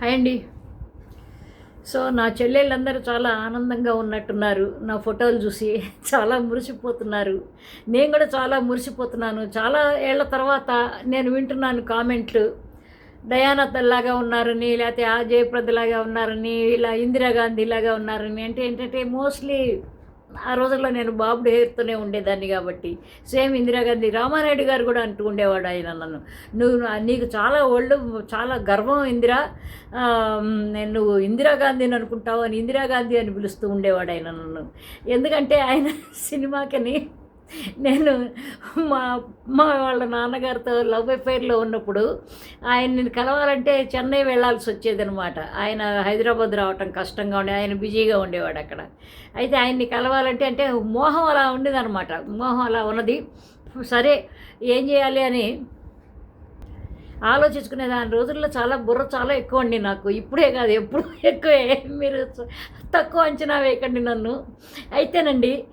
Hi అండి. So నా చెల్లెళ్ళందరూ చాలా ఆనందంగా ఉన్నట్టున్నారు. నా ఫోటోలు చూసి చాలా మురిసిపోతున్నారు. నేను కూడా చాలా మురిసిపోతున్నాను. చాలా ఏళ్ళ తర్వాత నేను వింటున్నాను కామెంట్లు. డయానా తల్లాగా ఉన్నారని లేకపోతే ఆ జయప్రదలాగా ఉన్నారని ఇలా ఇందిరాగాంధీ లాగా ఉన్నారని అంటే ఏంటంటే మోస్ట్లీ ఆ రోజుల్లో నేను బాబుడు హెయిర్తోనే ఉండేదాన్ని కాబట్టి. సేమ్ ఇందిరాగాంధీ రామానాయుడు గారు కూడా అంటూ ఉండేవాడు ఆయన నన్ను. నువ్వు నీకు చాలా ఒళ్ళు చాలా గర్వం ఇందిరా. నేను నువ్వు ఇందిరాగాంధీని అనుకుంటావు అని ఇందిరాగాంధీ అని పిలుస్తూ ఉండేవాడు ఆయన నన్ను. ఎందుకంటే ఆయన సినిమాకని నేను మా మా వాళ్ళ నాన్నగారితో లవ్ అఫైర్లో ఉన్నప్పుడు ఆయన్ని కలవాలంటే చెన్నై వెళ్ళాల్సి వచ్చేదనమాట ఆయన హైదరాబాద్ రావటం కష్టంగా ఉండే ఆయన బిజీగా ఉండేవాడు అక్కడ. అయితే ఆయన్ని కలవాలంటే అంటే మోహం అలా ఉండేదనమాట మోహం అలా ఉన్నది. సరే ఏం చేయాలి అని ఆలోచించుకునే దాని రోజుల్లో చాలా బుర్ర చాలా ఎక్కువ అండి నాకు. ఇప్పుడే కాదు ఎప్పుడు ఎక్కువే. మీరు తక్కువ అంచనా వేయకండి నన్ను. అయితేనండి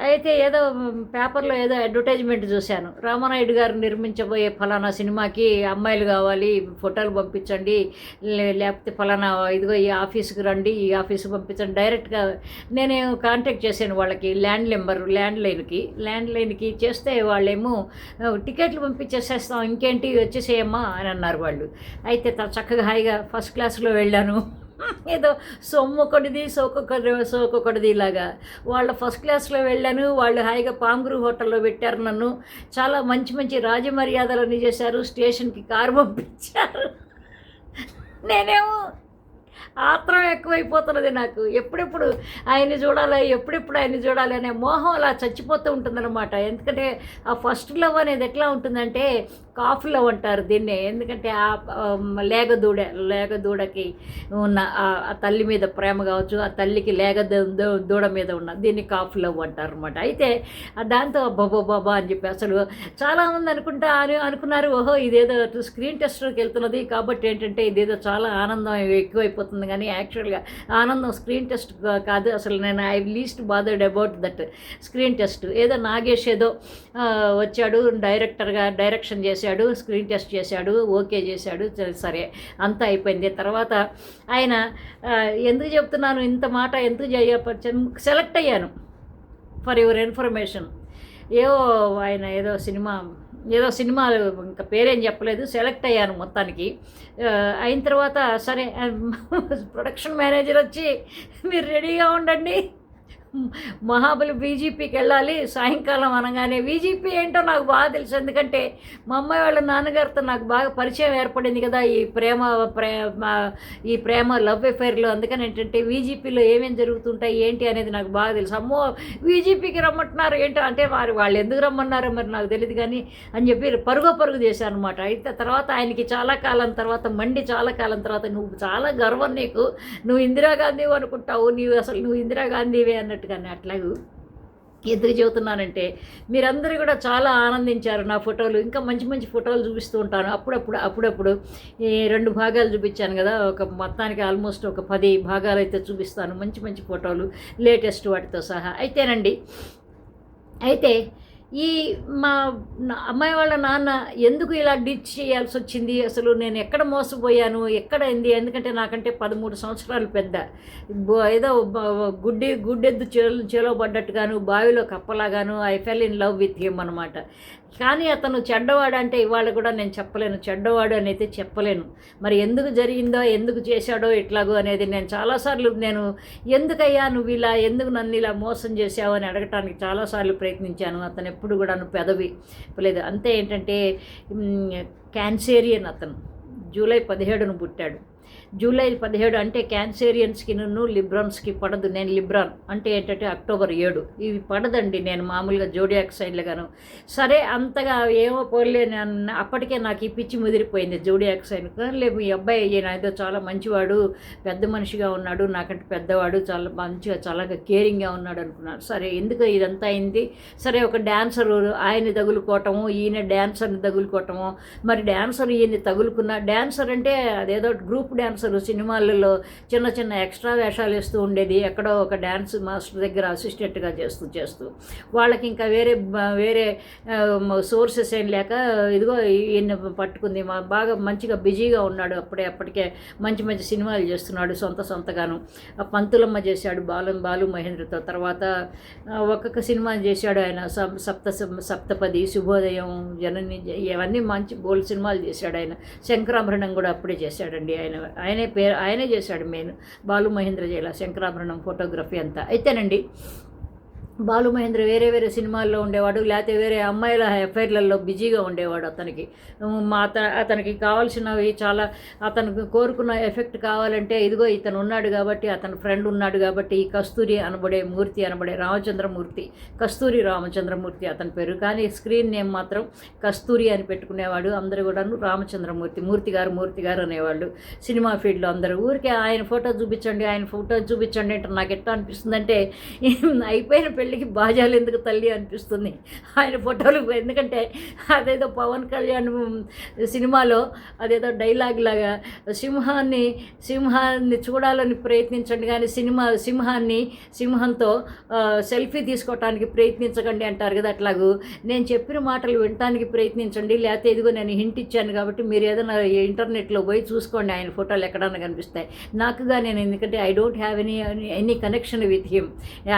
అయితే ఏదో పేపర్లో ఏదో అడ్వర్టైజ్మెంట్ చూశాను. రామానాయుడు గారు నిర్మించబోయే ఫలానా సినిమాకి అమ్మాయిలు కావాలి ఫోటోలు పంపించండి లేకపోతే ఫలానా ఇదిగో ఈ ఆఫీస్కి రండి ఈ ఆఫీస్కి పంపించండి. డైరెక్ట్గా నేనే కాంటాక్ట్ చేశాను వాళ్ళకి ల్యాండ్ నెంబర్ ల్యాండ్ లైన్కి. ల్యాండ్ లైన్కి చేస్తే వాళ్ళేమో టికెట్లు పంపించేసేస్తాం ఇంకేంటి వచ్చేసేయమ్మా అని అన్నారు వాళ్ళు. అయితే త- చక్కగా హాయిగా ఫస్ట్ క్లాస్లో వెళ్ళాను. ఏదో సొమ్ము ఒకటిది సోకొకటి సోకొకటిది ఇలాగా. వాళ్ళ ఫస్ట్ క్లాస్లో వెళ్ళాను వాళ్ళు హాయిగా పాంగురు హోటల్లో పెట్టారు నన్ను. చాలా మంచి మంచి రాజమర్యాదలన్నీ చేశారు స్టేషన్కి కారు పంపించారు. నేనేమో ఆత్రం ఎక్కువైపోతున్నది నాకు. ఎప్పుడెప్పుడు ఆయన్ని చూడాలి ఎప్పుడెప్పుడు ఆయన్ని చూడాలి అనే మోహం అలా చచ్చిపోతూ ఉంటుందన్నమాట. ఎందుకంటే ఆ ఫస్ట్ లవ్ అనేది ఎట్లా ఉంటుందంటే కాఫ్ ఉంటారు అంటారు ఎందుకంటే ఆ లేగ దూడ లేగ దూడకి ఉన్న ఆ తల్లి మీద ప్రేమ కావచ్చు ఆ తల్లికి లేగ దూడ మీద ఉన్న దీన్ని కాఫ్ అంటారు అనమాట అయితే దాంతో బాబా బాబా అని చెప్పి అసలు చాలామంది అనుకుంటా అని అనుకున్నారు ఓహో ఇదేదో స్క్రీన్ టెస్ట్కి వెళ్తున్నది కాబట్టి ఏంటంటే ఇదేదో చాలా ఆనందం ఎక్కువైపోతుంది కానీ యాక్చువల్గా ఆనందం స్క్రీన్ టెస్ట్ కాదు. అసలు నేను I least bothered about that screen test. ఏదో నాగేష్ ఏదో వచ్చాడు డైరెక్టర్గా డైరెక్షన్ చేసి చేశాడు స్క్రీన్ టెస్ట్ చేశాడు ఓకే చేశాడు సరే- అంతా అయిపోయింది. తర్వాత ఆయన ఎందుకు చెప్తున్నాను ఇంత మాట ఎందుకు చేయపరిచాను సెలెక్ట్ అయ్యాను ఫర్ యువర్ ఇన్ఫర్మేషన్ ఏవో ఆయన ఏదో సినిమా ఏదో సినిమా ఇంకా పేరేం చెప్పలేదు సెలెక్ట్ అయ్యాను మొత్తానికి. అయిన తర్వాత సరే ప్రొడక్షన్ మేనేజర్ వచ్చి మీరు రెడీగా ఉండండి. మహాబలి బీజేపీకి వెళ్ళాలి సాయంకాలం అనగానే బీజేపీ ఏంటో నాకు బాగా తెలుసు. ఎందుకంటే మా అమ్మాయి వాళ్ళ నాన్నగారితో నాకు బాగా పరిచయం ఏర్పడింది కదా ఈ ప్రేమ ప్రేమ ఈ ప్రేమ లవ్ అఫైర్లో అందుకని ఏంటంటే బీజీపీలో ఏమేమి జరుగుతుంటాయి ఏంటి అనేది నాకు బాగా తెలుసు. అమ్మో బీజీపీకి రమ్మంటున్నారు ఏంటో అంటే వారు వాళ్ళు ఎందుకు రమ్మన్నారో మరి నాకు తెలియదు కానీ అని చెప్పి పరుగు పరుగు చేశాను అనమాట అయితే తర్వాత ఆయనకి చాలా కాలం తర్వాత మండి చాలా కాలం తర్వాత నువ్వు చాలా గర్వం నీకు. నువ్వు ఇందిరాగాంధీ అనుకుంటావు. నీవు అసలు నువ్వు ఇందిరాగాంధీవే అన్నట్టుగానే అట్లాగూ ఎందుకు చెబుతున్నానంటే మీరందరూ కూడా చాలా ఆనందించారు నా ఫోటోలు. ఇంకా మంచి మంచి ఫోటోలు చూపిస్తూ ఉంటాను. అప్పుడప్పుడు అప్పుడప్పుడు ఈ రెండు భాగాలు చూపించాను కదా. ఒక మొత్తానికి ఆల్మోస్ట్ ఒక పది భాగాలు అయితే చూపిస్తాను. మంచి మంచి ఫోటోలు లేటెస్ట్ వాటితో సహా. అయితేనండి అయితే ఈ మా నా- అమ్మాయి వాళ్ళ నాన్న ఎందుకు ఇలా డిచ్ చేయాల్సి వచ్చింది? అసలు నేను ఎక్కడ మోసపోయాను? ఎక్కడ అయింది? ఎందుకంటే నాకంటే పదమూడు సంవత్సరాలు పెద్ద. ఏదో గుడ్డి గుడ్డెద్దు చేలో చేలో పడ్డట్టుగాను బావిలో కప్పలాగాను I fell in love with him అనమాట కానీ అతను చెడ్డవాడు అంటే ఇవాళ కూడా నేను చెప్పలేను. చెడ్డవాడు అని అయితే చెప్పలేను. మరి ఎందుకు జరిగిందో ఎందుకు చేశాడో ఇట్లాగో అనేది నేను చాలాసార్లు నేను ఎందుకయ్యా నువ్వు ఇలా ఎందుకు నన్ను ఇలా మోసం చేశావు అని అడగటానికి చాలాసార్లు ప్రయత్నించాను. అతను ఎప్పుడు కూడా పెదవి లేదు. అంతే ఏంటంటే క్యాన్సేరియన్ అతను. జూలై పదిహేడును పుట్టాడు. జూలై పదిహేడు అంటే క్యాన్సేరియన్స్కి నన్ను లిబ్రాన్స్కి పడదు. నేను లిబ్రాన్ అంటే ఏంటంటే అక్టోబర్ ఏడు. ఇవి పడదండి నేను మామూలుగా జోడియాక్ సైన్లుగాను సరే అంతగా ఏమో పోలే అప్పటికే నాకు ఈ పిచ్చి ముదిరిపోయింది జోడియాక్ సైన్. లేదు ఈ అబ్బాయి ఈయన ఏదో చాలా మంచివాడు పెద్ద మనిషిగా ఉన్నాడు నాకంటే పెద్దవాడు చాలా మంచిగా చాలా కేరింగ్గా ఉన్నాడు అనుకున్నాను సరే ఎందుకు ఇదంతా అయింది? సరే ఒక డ్యాన్సర్ ఆయన తగులుకోవటము ఈయన డ్యాన్సర్ని తగులుకోవటము మరి డ్యాన్సర్ ఈయన్ని తగులుకున్న డ్యాన్సర్ అంటే అదేదో గ్రూప్ డ్యాన్సర్ అసలు సినిమాలలో చిన్న చిన్న ఎక్స్ట్రా వేషాలు వేస్తూ ఉండేది. ఎక్కడో ఒక డ్యాన్స్ మాస్టర్ దగ్గర అసిస్టెంట్గా చేస్తూ చేస్తూ. వాళ్ళకి ఇంకా వేరే వేరే సోర్సెస్ ఏం లేక ఇదిగో ఈయన పట్టుకుంది మా బాగా మంచిగా బిజీగా ఉన్నాడు అప్పుడే అప్పటికే మంచి మంచి సినిమాలు చేస్తున్నాడు సొంత సొంతగాను. పంతులమ్మ చేశాడు బాలు బాలు మహేంద్రతో. తర్వాత ఒక్కొక్క సినిమా చేశాడు ఆయన సప్- సప్త సప్తపది శుభోదయం జనని ఇవన్నీ మంచి బోల్డ్ సినిమాలు చేశాడు ఆయన. శంకరాభరణం కూడా అప్పుడే చేశాడండి ఆయన ఆయన పేరు ఆయనే చేశాడు మెయిన్ బాలు మహేంద్ర జైల శంకరాభరణం ఫోటోగ్రఫీ అంతా. అయితేనండి బాలు మహేంద్ర వేరే వేరే సినిమాల్లో ఉండేవాడు లేకపోతే వేరే అమ్మాయిల ఎఫ్ఐఆర్లలో బిజీగా ఉండేవాడు అతనికి. మా అత అతనికి కావాల్సినవి చాలా అతనికి కోరుకున్న ఎఫెక్ట్ కావాలంటే ఇదిగో ఇతను ఉన్నాడు కాబట్టి అతని ఫ్రెండ్ ఉన్నాడు కాబట్టి ఈ కస్తూరి అనబడే మూర్తి అనబడే రామచంద్రమూర్తి కస్తూరి రామచంద్రమూర్తి అతని పేరు. కానీ స్క్రీన్ నేమ్ మాత్రం కస్తూరి అని పెట్టుకునేవాడు అందరూ కూడాను రామచంద్రమూర్తి మూర్తి గారు మూర్తి గారు అనేవాళ్ళు. సినిమా ఫీల్డ్లో అందరూ ఊరికే ఆయన ఫోటో చూపించండి ఆయన ఫోటో చూపించండి అంటే నాకు ఎట్లా అనిపిస్తుందంటే అయిపోయిన పెళ్ళికి బాజాలు ఎందుకు తల్లి అనిపిస్తుంది? ఆయన ఫోటోలు ఎందుకంటే అదేదో పవన్ కళ్యాణ్ సినిమాలో అదేదో డైలాగ్ లాగా సింహాన్ని సింహాన్ని చూడాలని ప్రయత్నించండి కానీ సినిమా సింహాన్ని సింహంతో సెల్ఫీ తీసుకోవటానికి ప్రయత్నించకండి అంటారు కదా అట్లాగూ. నేను చెప్పిన మాటలు వినటానికి ప్రయత్నించండి లేకపోతే ఇదిగో నేను హింట్ ఇచ్చాను కాబట్టి మీరు ఏదైనా ఇంటర్నెట్లో పోయి చూసుకోండి ఆయన ఫోటోలు ఎక్కడన్నా కనిపిస్తాయి. నాకుగా నేను ఎందుకంటే I don't have any any connection with him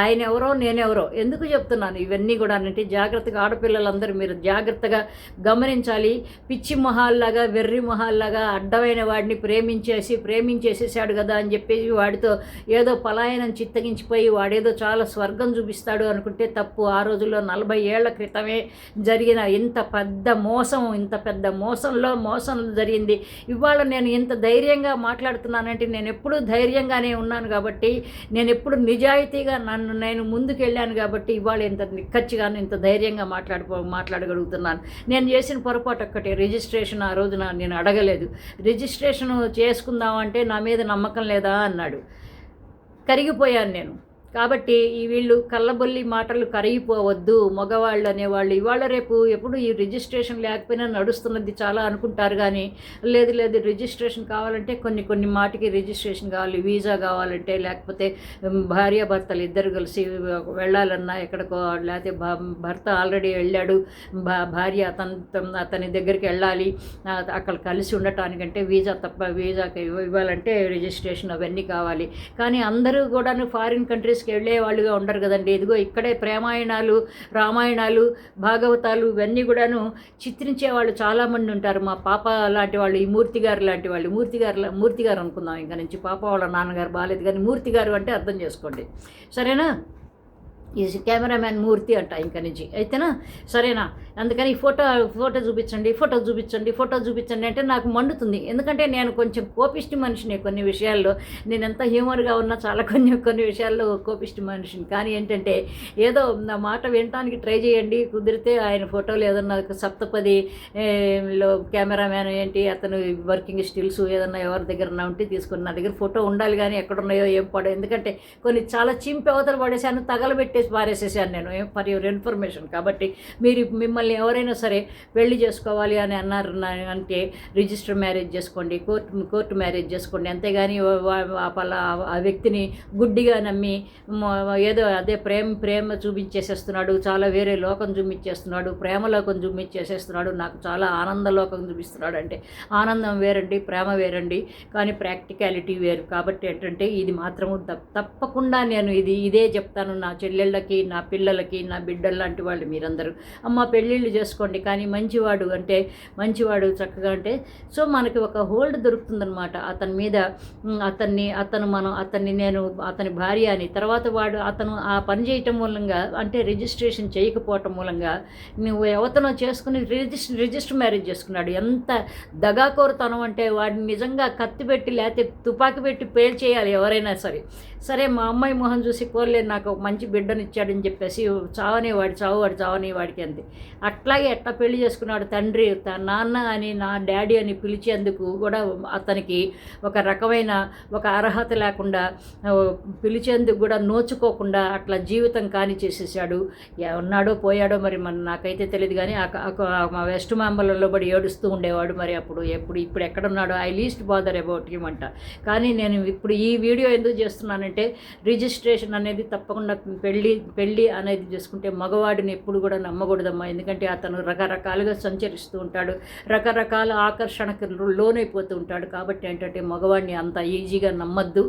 ఆయన ఎవరో నేనెవరో ఎందుకు చెప్తున్నాను? ఇవన్నీ కూడా అంటే జాగ్రత్తగా ఆడపిల్లలందరూ మీరు జాగ్రత్తగా గమనించాలి. పిచ్చి మొహాల్లాగా వెర్రి మొహాల్లాగా అడ్డమైన వాడిని ప్రేమించేసి ప్రేమించేసేసాడు కదా అని చెప్పేసి వాడితో ఏదో పలాయనం చిత్తగించిపోయి వాడేదో చాలా స్వర్గం చూపిస్తాడు అనుకుంటే తప్పు. ఆ రోజుల్లో నలభై ఏళ్ళ క్రితమే జరిగిన ఇంత పెద్ద మోసం ఇంత పెద్ద మోసంలో మోసం జరిగింది. ఇవాళ నేను ఇంత ధైర్యంగా మాట్లాడుతున్నానంటే నేను ఎప్పుడూ ధైర్యంగానే ఉన్నాను కాబట్టి నేను ఎప్పుడు నిజాయితీగా నన్ను నేను ముందుకెళ్ళాను. వెళ్ళాను కాబట్టి ఇవాళ ఇంత నిక్కచ్చిగాను ఇంత ధైర్యంగా మాట్లాడుకో మాట్లాడగలుగుతున్నాను. నేను చేసిన పొరపాటు ఒక్కటే రిజిస్ట్రేషన్ ఆ రోజున నేను అడగలేదు. రిజిస్ట్రేషన్ చేసుకుందామంటే నా మీద నమ్మకం లేదా? అన్నాడు. కరిగిపోయాను నేను. కాబట్టి ఈ వీళ్ళు కళ్ళబొల్లి మాటలు కరిగిపోవద్దు మగవాళ్ళు అనేవాళ్ళు. ఇవాళ రేపు ఎప్పుడు ఈ రిజిస్ట్రేషన్ లేకపోయినా నడుస్తున్నది చాలా అనుకుంటారు కానీ లేదు లేదు రిజిస్ట్రేషన్ కావాలంటే కొన్ని కొన్ని మాటికి రిజిస్ట్రేషన్ కావాలి వీసా కావాలంటే లేకపోతే భార్యాభర్తలు ఇద్దరు కలిసి వెళ్ళాలన్నా ఎక్కడికో లేకపోతే భర్త ఆల్రెడీ వెళ్ళాడు భా- భార్య అతని అతని దగ్గరికి వెళ్ళాలి అక్కడ కలిసి ఉండటానికంటే వీసా తప్ప వీసాకి ఇవ్వాలంటే రిజిస్ట్రేషన్ అవన్నీ కావాలి. కానీ అందరూ కూడాను ఫారిన్ కంట్రీస్ వెళ్ళే వాళ్ళుగా ఉండరు కదండి. ఇదిగో ఇక్కడే ప్రేమాయణాలు రామాయణాలు భాగవతాలు ఇవన్నీ కూడాను చిత్రించే వాళ్ళు చాలామంది ఉంటారు. మా పాప లాంటి వాళ్ళు ఈ మూర్తి గారు లాంటి వాళ్ళు మూర్తి గారు మూర్తి గారు అనుకుందాం. ఇంకా నుంచి పాప వాళ్ళ నాన్నగారు బాగాలేదు కానీ మూర్తి గారు అంటే అర్థం చేసుకోండి. సరేనా? ఈ కెమెరామ్యాన్ మూర్తి అంట ఇంకా నుంచి. అయితేనా? సరేనా? అందుకని ఈ ఫోటో ఫోటో చూపించండి ఫోటో చూపించండి ఫోటో చూపించండి అంటే నాకు మండుతుంది. ఎందుకంటే నేను కొంచెం కోపిష్టి మనిషిని కొన్ని విషయాల్లో. నేను ఎంత హ్యూమర్గా ఉన్నా చాలా కొన్ని కొన్ని విషయాల్లో కోపిష్టి మనిషిని. కానీ ఏంటంటే ఏదో నా మాట వినటానికి ట్రై చేయండి. కుదిరితే ఆయన ఫోటోలు ఏదన్నా సప్తపది లో కెమెరామ్యాన్ ఏంటి అతను వర్కింగ్ స్టిల్స్ ఏదన్నా ఎవరి దగ్గర ఉంటే తీసుకుని నా దగ్గర ఫోటో ఉండాలి కానీ ఎక్కడున్నాయో ఏం పడో. ఎందుకంటే కొన్ని చాలా చింపి అవతల పడేసాను తగలబెట్టి పెట్టేసి పారేసేసాను నేను ఫర్ యువర్ ఇన్ఫర్మేషన్. కాబట్టి మీరు మిమ్మల్ని ఎవరైనా సరే పెళ్ళి చేసుకోవాలి అని అన్నారు అంటే రిజిస్టర్ మ్యారేజ్ చేసుకోండి కోర్టు కోర్టు మ్యారేజ్ చేసుకోండి అంతేగాని వా- పలా ఆ వ్యక్తిని గుడ్డిగా నమ్మి ఏదో అదే ప్రేమ ప్రేమ చూపించేసేస్తున్నాడు చాలా వేరే లోకం చూపించేస్తున్నాడు ప్రేమలోకం చూపించేసేస్తున్నాడు నాకు చాలా ఆనంద లోకం చూపిస్తున్నాడు అంటే ఆనందం వేరండి ప్రేమ వేరండి కానీ ప్రాక్టికాలిటీ వేరు. కాబట్టి ఏంటంటే ఇది మాత్రము తప్పకుండా నేను ఇది ఇదే చెప్తాను నా పెళ్ళిళ్ళకి నా పిల్లలకి నా బిడ్డలు లాంటి వాళ్ళు మీరందరూ. అమ్మ పెళ్ళిళ్ళు చేసుకోండి కానీ మంచివాడు అంటే మంచివాడు చక్కగా అంటే సో మనకి ఒక హోల్డ్ దొరుకుతుందనమాట అతని మీద అతన్ని అతను మనం అతన్ని నేను అతని భార్య అని. తర్వాత వాడు అతను ఆ పని చేయటం మూలంగా అంటే రిజిస్ట్రేషన్ చేయకపోవటం మూలంగా నువ్వు ఎవతనో చేసుకుని రిజిస్టర్ రిజిస్టర్ మ్యారేజ్ చేసుకున్నాడు. ఎంత దగాకోరుతనం అంటే వాడిని నిజంగా కత్తి పెట్టి లేకపోతే తుపాకి పెట్టి పేల్చేయాలి ఎవరైనా సరే. సరే మా అమ్మాయి మొహం చూసి కోర్లేదు నాకు మంచి బిడ్డ ఇచ్చాడని చెప్పేసి చావనేవాడు చావువాడు చావు వాడికి అంది. అట్లాగే ఎట్లా పెళ్ళి చేసుకున్నాడు తండ్రి తన నాన్న అని నా డాడీ అని పిలిచేందుకు కూడా అతనికి ఒక రకమైన ఒక అర్హత లేకుండా పిలిచేందుకు కూడా నోచుకోకుండా అట్లా జీవితం కాని చేసేసాడు. ఉన్నాడో పోయాడో మరి మన నాకైతే తెలియదు కానీ మా వెస్ట్ మాంబలలో పడి ఏడుస్తూ ఉండేవాడు మరి అప్పుడు ఎప్పుడు ఇప్పుడు ఎక్కడున్నాడో I least bother about him అంట. కానీ నేను ఇప్పుడు ఈ వీడియో ఎందుకు చేస్తున్నానంటే రిజిస్ట్రేషన్ అనేది తప్పకుండా పెళ్ళి పెళ్ళి అనేది చేసుకుంటే మగవాడిని ఎప్పుడు కూడా నమ్మకూడదమ్మా. ఎందుకంటే అతను రకరకాలుగా సంచరిస్తూ ఉంటాడు. రకరకాల ఆకర్షణకు లోనైపోతూ ఉంటాడు. కాబట్టి ఏంటంటే మగవాడిని అంత ఈజీగా నమ్మద్దు.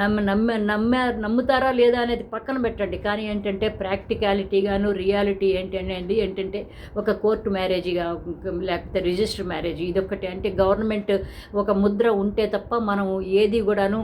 నమ్మ నమ్మ నమ్మ నమ్ముతారా లేదా అనేది పక్కన పెట్టండి. కానీ ఏంటంటే ప్రాక్టికాలిటీగాను రియాలిటీ ఏంటి అనేది ఏంటంటే ఒక కోర్టు మ్యారేజ్గా లేకపోతే రిజిస్టర్ మ్యారేజ్. ఇదొకటి అంటే గవర్నమెంట్ ఒక ముద్ర ఉంటే తప్ప మనం ఏది కూడాను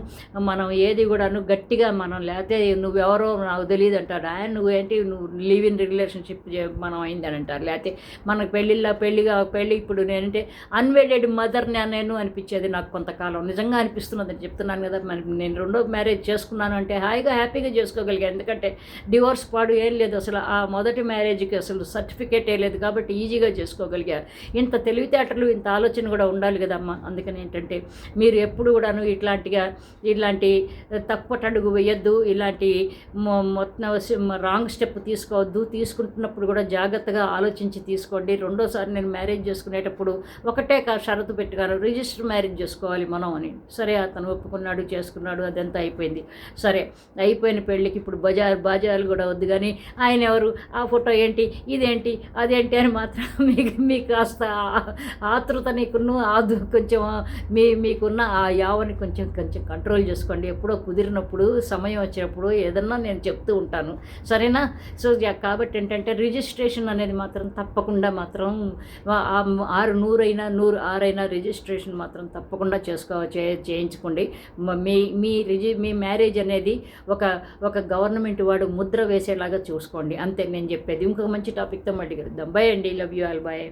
మనం ఏది కూడాను గట్టిగా మనం లేకపోతే నువ్వెవరో నాకు తెలియదు అంటారు ఆయన నువ్వేంటి నువ్వు లివ్ ఇన్ రిలేషన్షిప్ మనం అయిందని అంటారు. లేకపోతే మనకు పెళ్ళిళ్ళ పెళ్ళిగా పెళ్ళి ఇప్పుడు నేనంటే అన్వెడెడ్ మదర్ని నేను అనిపించేది నాకు కొంతకాలం. నిజంగా అనిపిస్తున్నదని చెప్తున్నాను కదా మరి నేను రెండో మ్యారేజ్ చేసుకున్నాను అంటే హాయిగా హ్యాపీగా చేసుకోగలిగాను ఎందుకంటే డివోర్స్ పాడు ఏం లేదు అసలు. ఆ మొదటి మ్యారేజ్కి అసలు సర్టిఫికేట్ ఏ లేదు కాబట్టి ఈజీగా చేసుకోగలిగారు. ఇంత తెలివితేటలు ఇంత ఆలోచన కూడా ఉండాలి కదమ్మా. అందుకని ఏంటంటే మీరు ఎప్పుడు కూడాను ఇట్లాంటిగా ఇట్లాంటి తప్పటడుగు వేయద్దు. ఇలాంటి మొ- మొత్తం రాంగ్ స్టెప్ తీసుకోవద్దు. తీసుకుంటున్నప్పుడు కూడా జాగ్రత్తగా ఆలోచించి తీసుకోండి. రెండోసారి నేను మ్యారేజ్ చేసుకునేటప్పుడు ఒకటే కా షరతు పెట్టుగాను రిజిస్టర్ మ్యారేజ్ చేసుకోవాలి మనం అని. సరే అతను ఒప్పుకున్నాడు చేసుకున్నాడు అదంతా అయిపోయింది. సరే అయిపోయిన పెళ్ళికి ఇప్పుడు బజార్ బాజాలు కూడా వద్దు కానీ ఆయన ఎవరు? ఆ ఫోటో ఏంటి? ఇదేంటి? అదేంటి అని మాత్రం మీకు మీకు కాస్త ఆతృత నీకున్న ఆదు కొంచెం మీ మీకున్న ఆ యావని కొంచెం కొంచెం కంట్రోల్ చేసుకోండి. ఎప్పుడో కుదిరినప్పుడు సమయం వచ్చినప్పుడు ఏదన్నా నేను చెప్తూ ఉంటాను. సరేనా? సో కాబట్టి ఏంటంటే రిజిస్ట్రేషన్ అనేది మాత్రం తప్పకుండా మాత్రం ఆరు నూరైనా నూరు ఆరైనా రిజిస్ట్రేషన్ మాత్రం తప్పకుండా చేసుకో చేయించుకోండి. మీ మీ రిజి మీ మ్యారేజ్ అనేది ఒక ఒక గవర్నమెంట్ వాడు ముద్ర వేసేలాగా చూసుకోండి. అంతే నేను చెప్పేది. ఇంకొక మంచి టాపిక్తో మళ్ళీ కలుద్దాం. బాయ్ అండి. Love you all. బాయ్